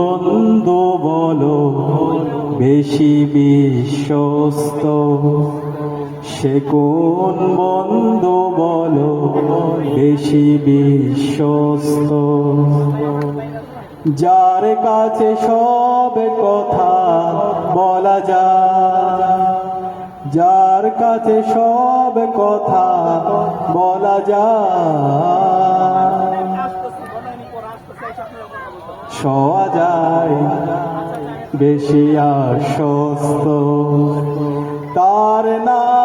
বন্ধু বলো, বেশি বিশ্বস্ত। সে কোন বন্ধু বলো, বেশি বিশ্বস্ত। যার কাছে সব কথা বলা যায়, যার কাছে সব কথা বলা যায়। শোয়া যায় বেশি আশ্বস্ত তার নাম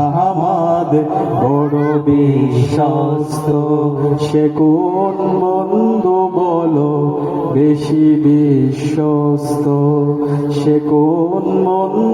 আহমদ বড় বিশ্বাস্ত। সে কোন বন্ধু বলো, বেশি বিশ্বস্ত। সে কোন বন্ধু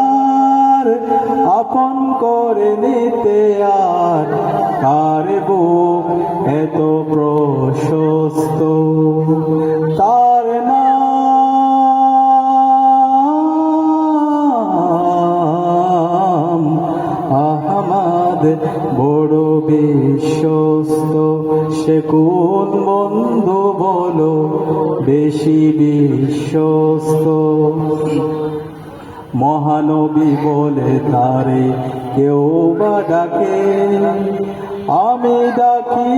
আপন করে নিতে আর কার বুক এত প্রশস্ত? তার নাম আহমাদ বড় বিশ্বস্ত। সে কোন বন্ধু বলো বেশি বিশ্বস্ত? মহানবী বলে তারে, কেউ বা ডাকে, আমি ডাকি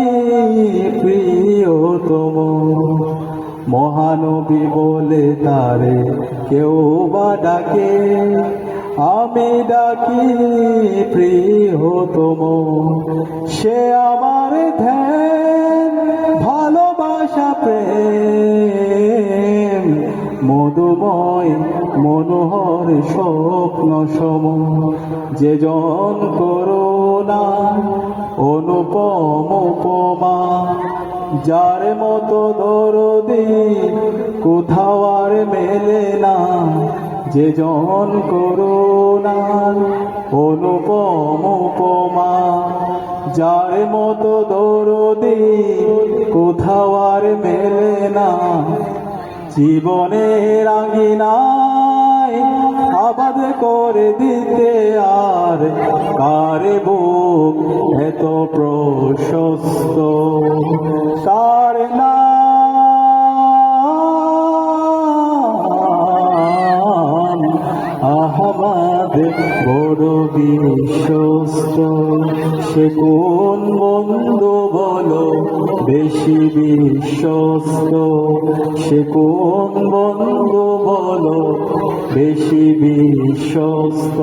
প্রিয়তম। মহানবী বলে তারে, কেউ বা ডাকে, আমি ডাকি প্রিয়তম। সে আমার ধ্যান, ভালোবাসা, প্রেম মধুময় মনোহর স্বপ্ন সম যে জন করোনা অনুপম উপমা, যার মতো দরদি কোথাও আর মেলে না। যে জন করোনা অনুপম উপমা, যার মতো দরদি কোথাও আর মেলে না। জীবনের আঙিনায় আবাদ করে দিতে আর কার বুক এত প্রশস্ত? কার নাম আহমাদ বড় বিশ্বস্ত। সে কোন বন্ধু বলো বেশি বিশ্বস্ত। সে কোন বন্ধু বলো বেশি বিশ্বস্ত।